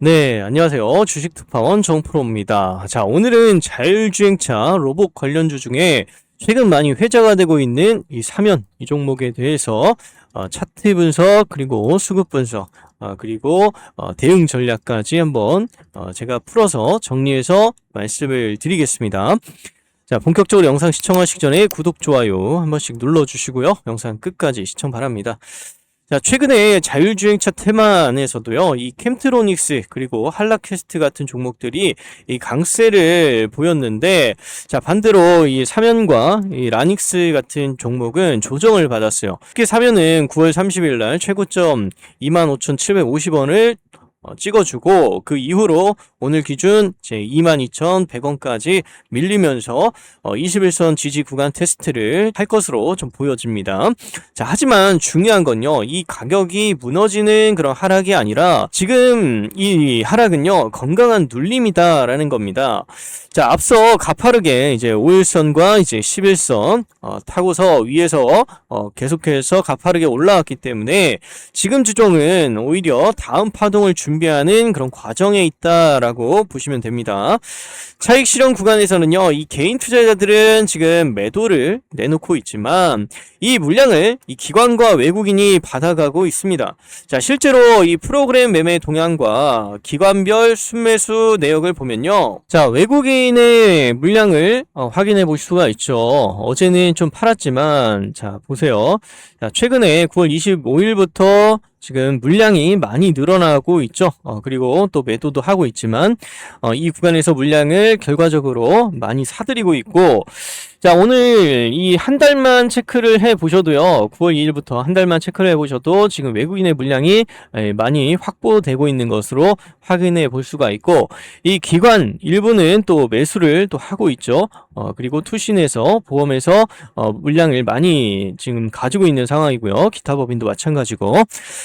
네, 안녕하세요. 주식 특파원 정프로입니다. 자, 오늘은 자율주행차 로봇 관련주 중에 최근 많이 회자가 되고 있는 이 사면 이 종목에 대해서 어, 차트 분석 그리고 수급 분석 어, 그리고 어, 대응 전략까지 한번 어, 제가 풀어서 정리해서 말씀을 드리겠습니다. 자, 본격적으로 영상 시청하시기 전에 구독, 좋아요 한 번씩 눌러주시고요. 영상 끝까지 시청 바랍니다. 자, 최근에 자율주행차 테마 안에서도요, 이 캠트로닉스, 그리고 한라캐스트 같은 종목들이 이 강세를 보였는데, 자, 반대로 이 사면과 이 라닉스 같은 종목은 조정을 받았어요. 특히 사면은 9월 30일 날 최고점 25,750원을 어, 찍어주고 그 이후로 오늘 기준 제 22,100원까지 밀리면서 어, 21선 지지 구간 테스트를 할 것으로 좀 보여집니다. 자, 하지만 중요한 건요. 이 가격이 무너지는 그런 하락이 아니라 지금 이 하락은요. 건강한 눌림이다라는 겁니다. 자, 앞서 가파르게 이제 5일선과 이제 11선 어, 타고서 위에서 어, 계속해서 가파르게 올라왔기 때문에 지금 주종은 오히려 다음 파동을 준비하는 그런 과정에 있다라고 보시면 됩니다. 차익 실현 구간에서는요, 이 개인 투자자들은 지금 매도를 내놓고 있지만 이 물량을 이 기관과 외국인이 받아가고 있습니다. 자, 실제로 이 프로그램 매매 동향과 기관별 순매수 내역을 보면요. 자, 외국인 의 물량을 어, 확인해 볼 수가 있죠. 어제는 좀 팔았지만, 자, 보세요. 자, 최근에 9월 25일부터 지금 물량이 많이 늘어나고 있죠. 어, 그리고 또 매도도 하고 있지만 어, 이 구간에서 물량을 결과적으로 많이 사들이고 있고 자 오늘 이 한 달만 체크를 해 보셔도요 9월 2일부터 한 달만 체크를 해 보셔도 지금 외국인의 물량이 에, 많이 확보되고 있는 것으로 확인해 볼 수가 있고 이 기관 일부는 또 매수를 또 하고 있죠 어, 그리고 투신에서 보험에서 어, 물량을 많이 지금 가지고 있는 상황이고요. 기타 법인도 마찬가지고.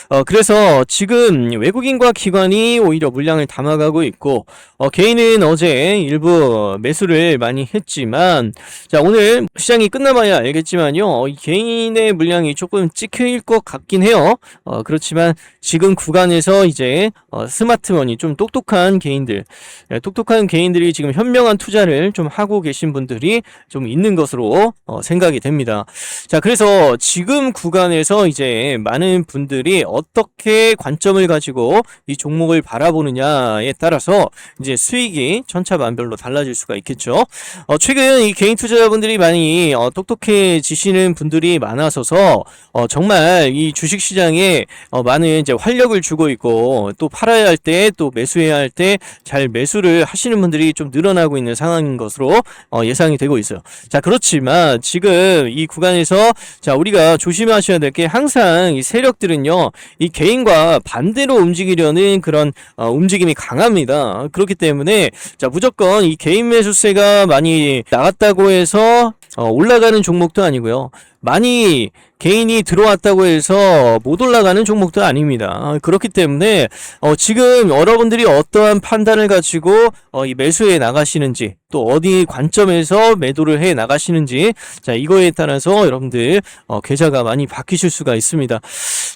어, 그래서 지금 외국인과 기관이 오히려 물량을 담아가고 있고, 어, 개인은 어제 일부 매수를 많이 했지만, 자, 오늘 시장이 끝나봐야 알겠지만요, 어, 이 개인의 물량이 조금 찍힐 것 같긴 해요. 어, 그렇지만 지금 구간에서 이제, 어, 스마트머니, 좀 똑똑한 개인들, 예, 똑똑한 개인들이 지금 현명한 투자를 좀 하고 계신 분 들이 좀 있는 것으로, 어, 생각이 됩니다. 자, 그래서 지금 구간에서 이제 많은 분들이 어떻게 관점을 가지고 이 종목을 바라보느냐에 따라서 이제 수익이 천차만별로 달라질 수가 있겠죠. 어, 최근 이 개인 투자자분들이 많이 어, 똑똑해지시는 분들이 많아서서 어, 정말 이 주식 시장에 어, 많은 이제 활력을 주고 있고 또 팔아야 할 때 또 매수해야 할 때 잘 매수를 하시는 분들이 좀 늘어나고 있는 상황인 것으로 어, 예 상이 되고 있어요. 자 그렇지만 지금 이 구간에서 자 우리가 조심하셔야 될 게 항상 이 세력들은요 이 개인과 반대로 움직이려는 그런 어, 움직임이 강합니다. 그렇기 때문에 자 무조건 이 개인 매수세가 많이 나갔다고 해서 어, 올라가는 종목도 아니고요. 많이 개인이 들어왔다고 해서 못 올라가는 종목도 아닙니다. 그렇기 때문에 어, 지금 여러분들이 어떠한 판단을 가지고 어, 이 매수에 나가시는지 또 어디 관점에서 매도를 해 나가시는지 자 이거에 따라서 여러분들 어, 계좌가 많이 바뀌실 수가 있습니다.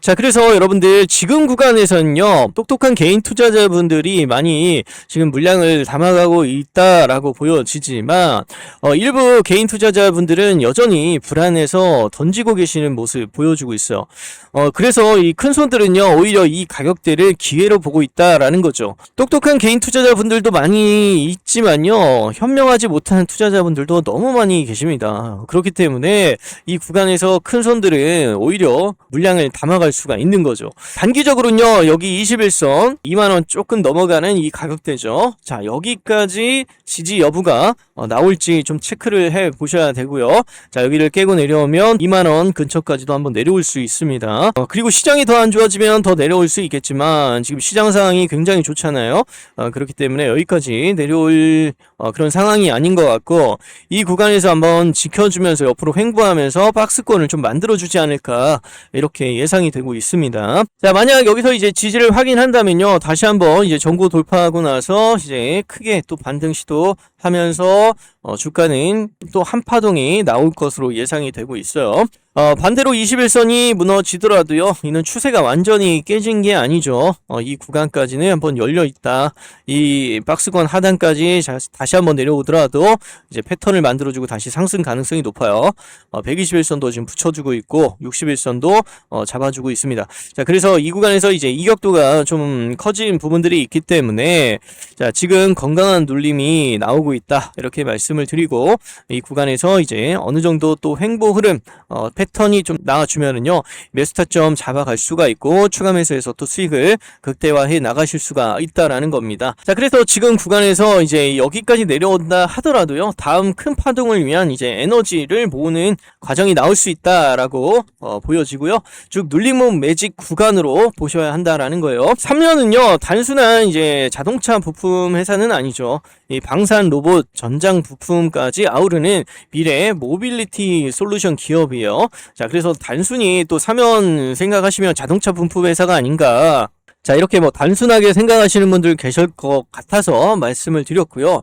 자 그래서 여러분들 지금 구간에서는요 똑똑한 개인 투자자분들이 많이 지금 물량을 담아가고 있다라고 보여지지만 어, 일부 개인 투자자분들은 여전히 불안해서 던지고 계시는 모습 보여주고 있어요. 어, 그래서 이 큰 손들은요 오히려 이 가격대를 기회로 보고 있다라는 거죠. 똑똑한 개인 투자자분들도 많이 있지만요 현명하지 못한 투자자분들도 너무 많이 계십니다. 그렇기 때문에 이 구간에서 큰 손들은 오히려 물량을 담아갈 수가 있는 거죠. 단기적으로는요 여기 21선 2만원 조금 넘어가는 이 가격대죠. 자 여기까지 지지 여부가 어, 나올지 좀 체크를 해 보셔야 되고요. 자 여기를 깨고 내려오면 2만원 근처까지도 한번 내려올 수 있습니다. 어, 그리고 시장이 더 안 좋아지면 더 내려올 수 있겠지만 지금 시장 상황이 굉장히 좋잖아요. 어, 그렇기 때문에 여기까지 내려올 어, 그런 상황이 아닌 것 같고 이 구간에서 한번 지켜주면서 옆으로 횡보하면서 박스권을 좀 만들어주지 않을까 이렇게 예상이 되고 있습니다. 자 만약 여기서 이제 지지를 확인한다면요 다시 한번 이제 전고 돌파하고 나서 이제 크게 또 반등 시도 하면서 어, 주가는 또 한 파동이 나올 것으로 예상이 되고 있어요. 어, 반대로 21선이 무너지더라도요, 이는 추세가 완전히 깨진 게 아니죠. 어, 이 구간까지는 한번 열려 있다. 이 박스권 하단까지 자- 다시 한번 내려오더라도 이제 패턴을 만들어주고 다시 상승 가능성이 높아요. 어, 121선도 지금 붙여주고 있고, 61선도 어, 잡아주고 있습니다. 자, 그래서 이 구간에서 이제 이격도가 좀 커진 부분들이 있기 때문에, 자, 지금 건강한 눌림이 나오고 있다. 이렇게 말씀을 드리고, 이 구간에서 이제 어느 정도 또 횡보 흐름, 어, 패턴 이 좀 나와주면은요, 매수 타점 잡아갈 수가 있고, 추가 매수해서 또 수익을 극대화해 나가실 수가 있다라는 겁니다. 자, 그래서 지금 구간에서 이제 여기까지 내려온다 하더라도요, 다음 큰 파동을 위한 이제 에너지를 모으는 과정이 나올 수 있다라고 어, 보여지고요. 쭉 눌림목 매직 구간으로 보셔야 한다라는 거예요. 3년은요, 단순한 이제 자동차 부품 회사는 아니죠. 이 방산 로봇 전장 부품까지 아우르는 미래 모빌리티 솔루션 기업이에요. 자, 그래서 단순히 또 사면 생각하시면 자동차 부품 회사가 아닌가. 자, 이렇게 뭐 단순하게 생각하시는 분들 계실 것 같아서 말씀을 드렸고요.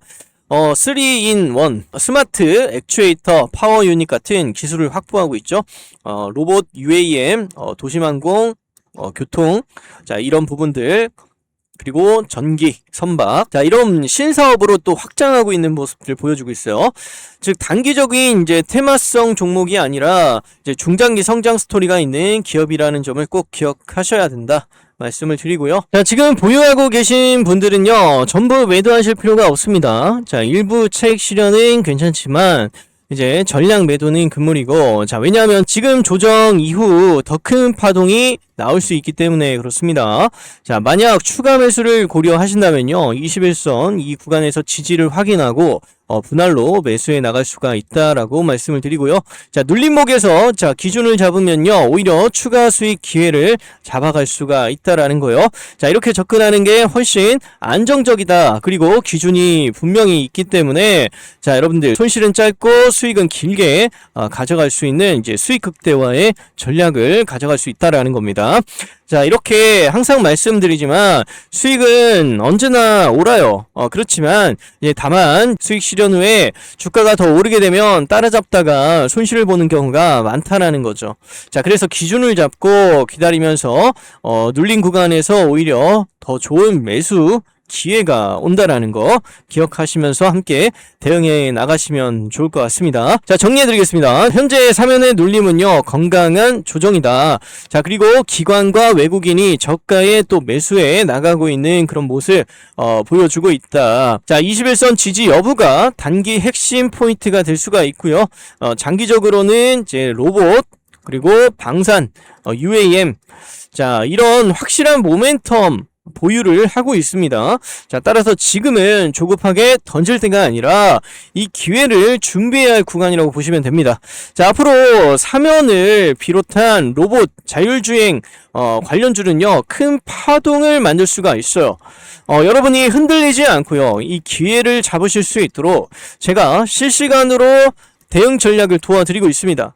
어, 3in1 스마트 액추에이터 파워 유닛 같은 기술을 확보하고 있죠. 어, 로봇 UAM, 어, 도심항공, 어, 교통, 자, 이런 부분들 그리고 전기, 선박. 자, 이런 신사업으로 또 확장하고 있는 모습들 보여주고 있어요. 즉, 단기적인 이제 테마성 종목이 아니라 이제 중장기 성장 스토리가 있는 기업이라는 점을 꼭 기억하셔야 된다. 말씀을 드리고요. 자, 지금 보유하고 계신 분들은요, 전부 매도하실 필요가 없습니다. 자, 일부 차익 실현은 괜찮지만, 이제 전량 매도는 금물이고, 자, 왜냐하면 지금 조정 이후 더 큰 파동이 나올 수 있기 때문에 그렇습니다. 자, 만약 추가 매수를 고려하신다면요, 21선 이 구간에서 지지를 확인하고, 어, 분할로 매수해 나갈 수가 있다라고 말씀을 드리고요. 자, 눌림목에서 자, 기준을 잡으면요, 오히려 추가 수익 기회를 잡아갈 수가 있다라는 거예요. 자, 이렇게 접근하는 게 훨씬 안정적이다. 그리고 기준이 분명히 있기 때문에 자, 여러분들 손실은 짧고 수익은 길게 어, 가져갈 수 있는 이제 수익 극대화의 전략을 가져갈 수 있다라는 겁 니다. 자, 이렇게 항상 말씀드리지만 수익은 언제나 오라요. 어, 그렇지만 예, 다만 수익 실현 후에 주가가 더 오르게 되면 따라잡다가 손실을 보는 경우가 많다라는 거죠. 자, 그래서 기준을 잡고 기다리면서 어, 눌린 구간에서 오히려 더 좋은 매수 기회가 온다라는 거 기억하시면서 함께 대응해 나가시면 좋을 것 같습니다. 자, 정리해 드리겠습니다. 현재 사면의 눌림은요, 건강한 조정이다. 자, 그리고 기관과 외국인이 저가에 또 매수해 나가고 있는 그런 모습, 어, 보여주고 있다. 자, 21선 지지 여부가 단기 핵심 포인트가 될 수가 있고요. 어, 장기적으로는 이제 로봇, 그리고 방산, 어, UAM. 자, 이런 확실한 모멘텀, 보유를 하고 있습니다. 자, 따라서 지금은 조급하게 던질 때가 아니라 이 기회를 준비해야 할 구간이라고 보시면 됩니다. 자, 앞으로 사면을 비롯한 로봇, 자율주행, 어, 관련주는요, 큰 파동을 만들 수가 있어요. 어, 여러분이 흔들리지 않고요, 이 기회를 잡으실 수 있도록 제가 실시간으로 대응 전략을 도와드리고 있습니다.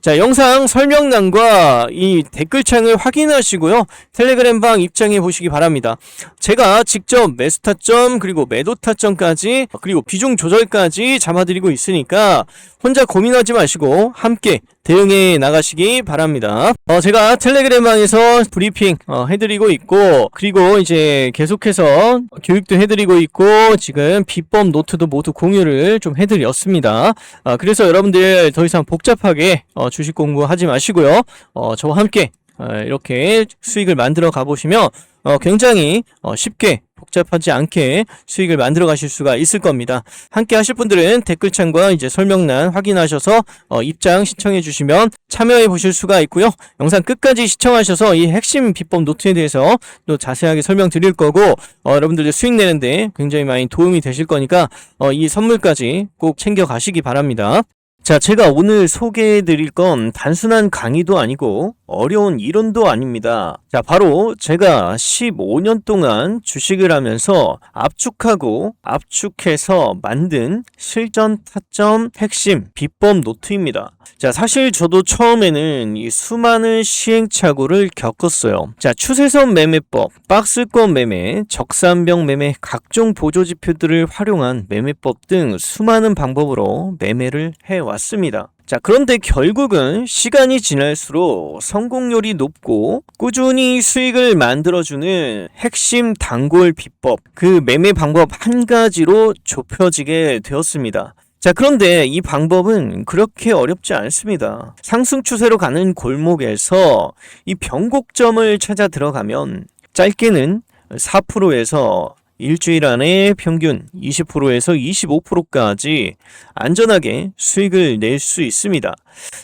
자, 영상 설명란과 이 댓글창을 확인하시고요. 텔레그램방 입장해 보시기 바랍니다. 제가 직접 매수 타점 그리고 매도 타점까지 그리고 비중 조절까지 잡아드리고 있으니까 혼자 고민하지 마시고 함께 대응해 나가시기 바랍니다. 어, 제가 텔레그램방에서 브리핑 어, 해드리고 있고 그리고 이제 계속해서 교육도 해드리고 있고 지금 비법 노트도 모두 공유를 좀 해드렸습니다. 어, 그래서 여러분들 더 이상 복잡하게 어, 주식 공부하지 마시고요. 어, 저와 함께 어, 이렇게 수익을 만들어 가보시면 어, 굉장히 어, 쉽게 복잡하지 않게 수익을 만들어 가실 수가 있을 겁니다. 함께 하실 분들은 댓글창과 이제 설명란 확인하셔서 어, 입장 신청해 주시면 참여해 보실 수가 있고요. 영상 끝까지 시청하셔서 이 핵심 비법 노트에 대해서 또 자세하게 설명드릴 거고 어, 여러분들 수익 내는데 굉장히 많이 도움이 되실 거니까 어, 이 선물까지 꼭 챙겨 가시기 바랍니다. 자, 제가 오늘 소개해 드릴 건 단순한 강의도 아니고 어려운 이론도 아닙니다. 자, 바로 제가 15년 동안 주식을 하면서 압축하고 압축해서 만든 실전 타점 핵심 비법 노트입니다. 자, 사실 저도 처음에는 이 수많은 시행착오를 겪었어요. 자, 추세선 매매법, 박스권 매매, 적산병 매매, 각종 보조 지표들을 활용한 매매법 등 수많은 방법으로 매매를 해왔습니다. 왔습니다. 자, 그런데 결국은 시간이 지날수록 성공률이 높고 꾸준히 수익을 만들어주는 핵심 단골 비법, 그 매매 방법 한 가지로 좁혀지게 되었습니다. 자, 그런데 이 방법은 그렇게 어렵지 않습니다. 상승 추세로 가는 골목에서 이 변곡점을 찾아 들어가면 짧게는 4%에서 일주일 안에 평균 20%에서 25%까지 안전하게 수익을 낼 수 있습니다.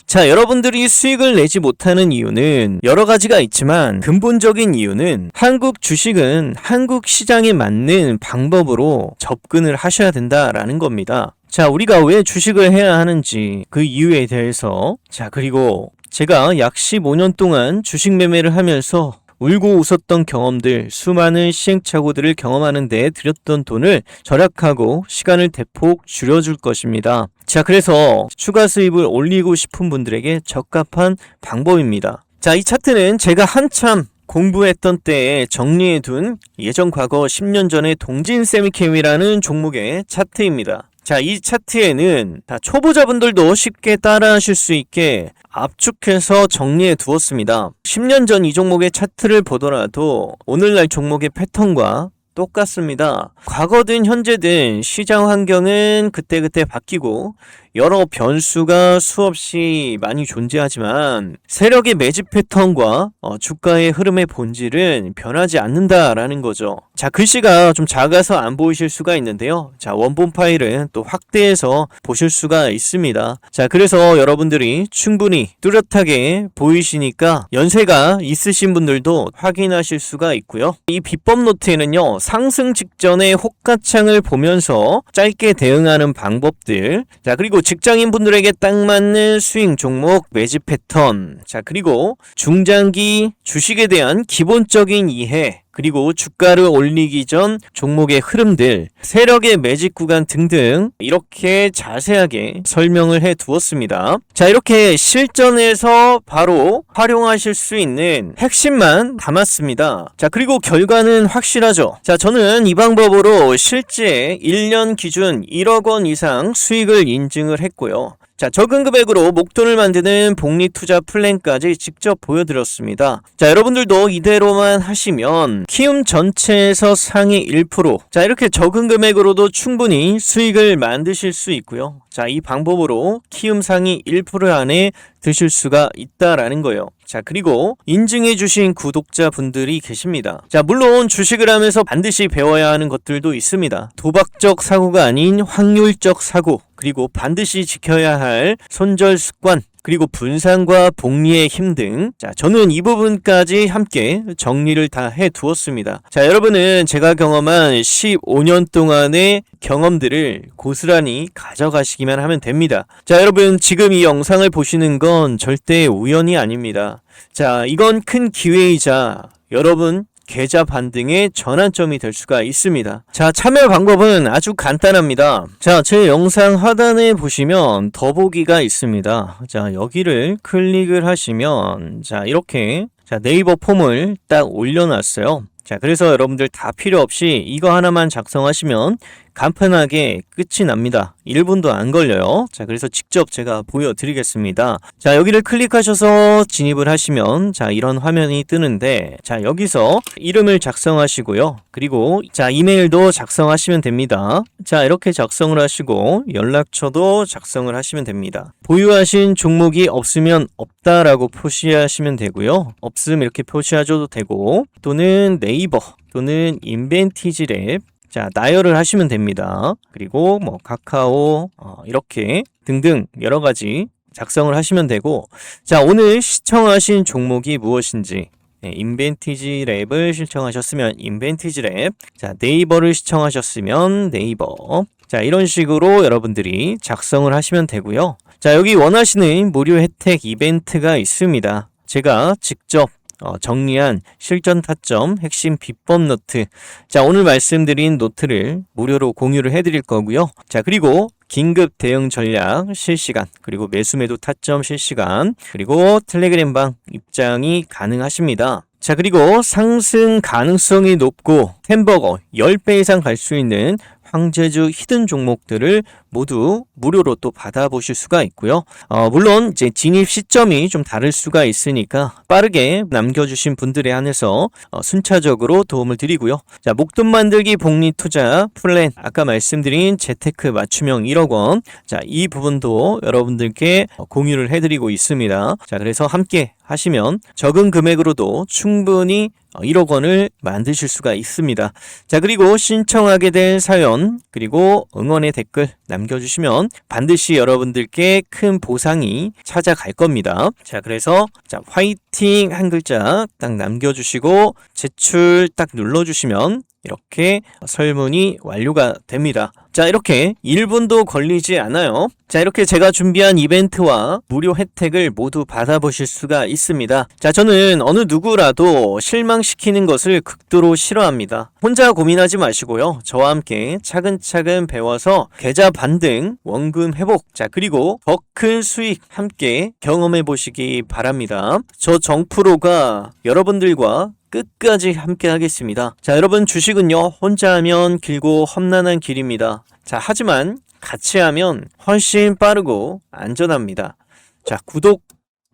자, 여러분들이 수익을 내지 못하는 이유는 여러 가지가 있지만 근본적인 이유는 한국 주식은 한국 시장에 맞는 방법으로 접근을 하셔야 된다라는 겁니다. 자, 우리가 왜 주식을 해야 하는지 그 이유에 대해서 자, 그리고 제가 약 15년 동안 주식 매매를 하면서 울고 웃었던 경험들, 수많은 시행착오들을 경험하는 데 들였던 돈을 절약하고 시간을 대폭 줄여줄 것입니다. 자, 그래서 추가 수입을 올리고 싶은 분들에게 적합한 방법입니다. 자, 이 차트는 제가 한참 공부했던 때에 정리해둔 예전 과거 10년 전의 동진 세미캠이라는 종목의 차트입니다. 자, 이 차트에는 다 초보자분들도 쉽게 따라하실 수 있게 압축해서 정리해 두었습니다. 10년 전 이 종목의 차트를 보더라도 오늘날 종목의 패턴과 똑같습니다. 과거든 현재든 시장 환경은 그때그때 바뀌고 여러 변수가 수없이 많이 존재하지만 세력의 매집 패턴과 어, 주가의 흐름의 본질은 변하지 않는다라는 거죠. 자, 글씨가 좀 작아서 안 보이실 수가 있는데요. 자, 원본 파일은 또 확대해서 보실 수가 있습니다. 자, 그래서 여러분들이 충분히 뚜렷하게 보이시니까 연세가 있으신 분들도 확인하실 수가 있고요. 이 비법 노트에는요, 상승 직전의 호가창을 보면서 짧게 대응하는 방법들, 자, 그리고 직장인 분들에게 딱 맞는 스윙 종목 매집 패턴. 자, 그리고 중장기 주식에 대한 기본적인 이해. 그리고 주가를 올리기 전 종목의 흐름들, 세력의 매직 구간 등등 이렇게 자세하게 설명을 해 두었습니다. 자, 이렇게 실전에서 바로 활용하실 수 있는 핵심만 담았습니다. 자, 그리고 결과는 확실하죠. 자, 저는 이 방법으로 실제 1년 기준 1억 원 이상 수익을 인증을 했고요. 자, 적은 금액으로 목돈을 만드는 복리 투자 플랜까지 직접 보여드렸습니다. 자, 여러분들도 이대로만 하시면 키움 전체에서 상위 1%. 자, 이렇게 적은 금액으로도 충분히 수익을 만드실 수 있고요. 자, 이 방법으로 키움 상위 1% 안에 드실 수가 있다라는 거예요. 자, 그리고 인증해 주신 구독자분들이 계십니다. 자, 물론 주식을 하면서 반드시 배워야 하는 것들도 있습니다. 도박적 사고가 아닌 확률적 사고, 그리고 반드시 지켜야 할 손절 습관, 그리고 분산과 복리의 힘 등, 자, 저는 이 부분까지 함께 정리를 다 해 두었습니다. 자, 여러분은 제가 경험한 15년 동안의 경험들을 고스란히 가져가시기만 하면 됩니다. 자, 여러분, 지금 이 영상을 보시는 건 절대 우연이 아닙니다. 자, 이건 큰 기회이자 여러분 계좌 반등의 전환점이 될 수가 있습니다. 자, 참여 방법은 아주 간단합니다. 자, 제 영상 하단에 보시면 더보기가 있습니다. 자, 여기를 클릭을 하시면 자, 이렇게 자, 네이버 폼을 딱 올려놨어요. 자, 그래서 여러분들 다 필요 없이 이거 하나만 작성하시면 간편하게 끝이 납니다. 1분도 안 걸려요. 자, 그래서 직접 제가 보여드리겠습니다. 자, 여기를 클릭하셔서 진입을 하시면 자, 이런 화면이 뜨는데 자, 여기서 이름을 작성하시고요. 그리고 자, 이메일도 작성하시면 됩니다. 자, 이렇게 작성을 하시고 연락처도 작성을 하시면 됩니다. 보유하신 종목이 없으면 없다라고 표시하시면 되고요. 없음 이렇게 표시하셔도 되고 또는 네이버 또는 인벤티지 랩 자, 나열을 하시면 됩니다. 그리고 뭐 카카오 어, 이렇게 등등 여러 가지 작성을 하시면 되고 자, 오늘 시청하신 종목이 무엇인지 네, 인벤티지 랩을 신청하셨으면 인벤티지 랩 자, 네이버를 시청하셨으면 네이버 자, 이런 식으로 여러분들이 작성을 하시면 되고요. 자, 여기 원하시는 무료 혜택 이벤트가 있습니다. 제가 직접 어, 정리한 실전 타점 핵심 비법 노트. 자, 오늘 말씀드린 노트를 무료로 공유를 해드릴 거고요. 자, 그리고 긴급 대응 전략 실시간, 그리고 매수 매도 타점 실시간, 그리고 텔레그램방 입장이 가능하십니다. 자, 그리고 상승 가능성이 높고 햄버거 10배 이상 갈 수 있는 황제주 히든 종목들을 모두 무료로 또 받아보실 수가 있고요. 어, 물론 이제 진입 시점이 좀 다를 수가 있으니까 빠르게 남겨주신 분들에 한해서 어, 순차적으로 도움을 드리고요. 자, 목돈 만들기 복리 투자 플랜 아까 말씀드린 재테크 맞춤형 1억 원. 자, 이 부분도 여러분들께 어, 공유를 해드리고 있습니다. 자, 그래서 함께 하시면 적은 금액으로도 충분히 어, 1억 원을 만드실 수가 있습니다. 자, 그리고 신청하게 될 사연, 그리고 응원의 댓글 남겨주시면 반드시 여러분들께 큰 보상이 찾아갈 겁니다. 자, 그래서, 자, 화이팅 한 글자 딱 남겨주시고, 제출 딱 눌러주시면 이렇게 설문이 완료가 됩니다. 자, 이렇게 1분도 걸리지 않아요. 자, 이렇게 제가 준비한 이벤트와 무료 혜택을 모두 받아보실 수가 있습니다. 자, 저는 어느 누구라도 실망시키는 것을 극도로 싫어합니다. 혼자 고민하지 마시고요. 저와 함께 차근차근 배워서 계좌 반등, 원금 회복, 자, 그리고 더 큰 수익 함께 경험해 보시기 바랍니다. 저 정프로가 여러분들과 끝까지 함께 하겠습니다. 자, 여러분 주식은요, 혼자 하면 길고 험난한 길입니다. 자, 하지만 같이 하면 훨씬 빠르고 안전합니다. 자, 구독,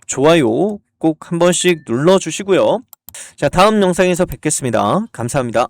좋아요 꼭 한 번씩 눌러주시고요. 자, 다음 영상에서 뵙겠습니다. 감사합니다.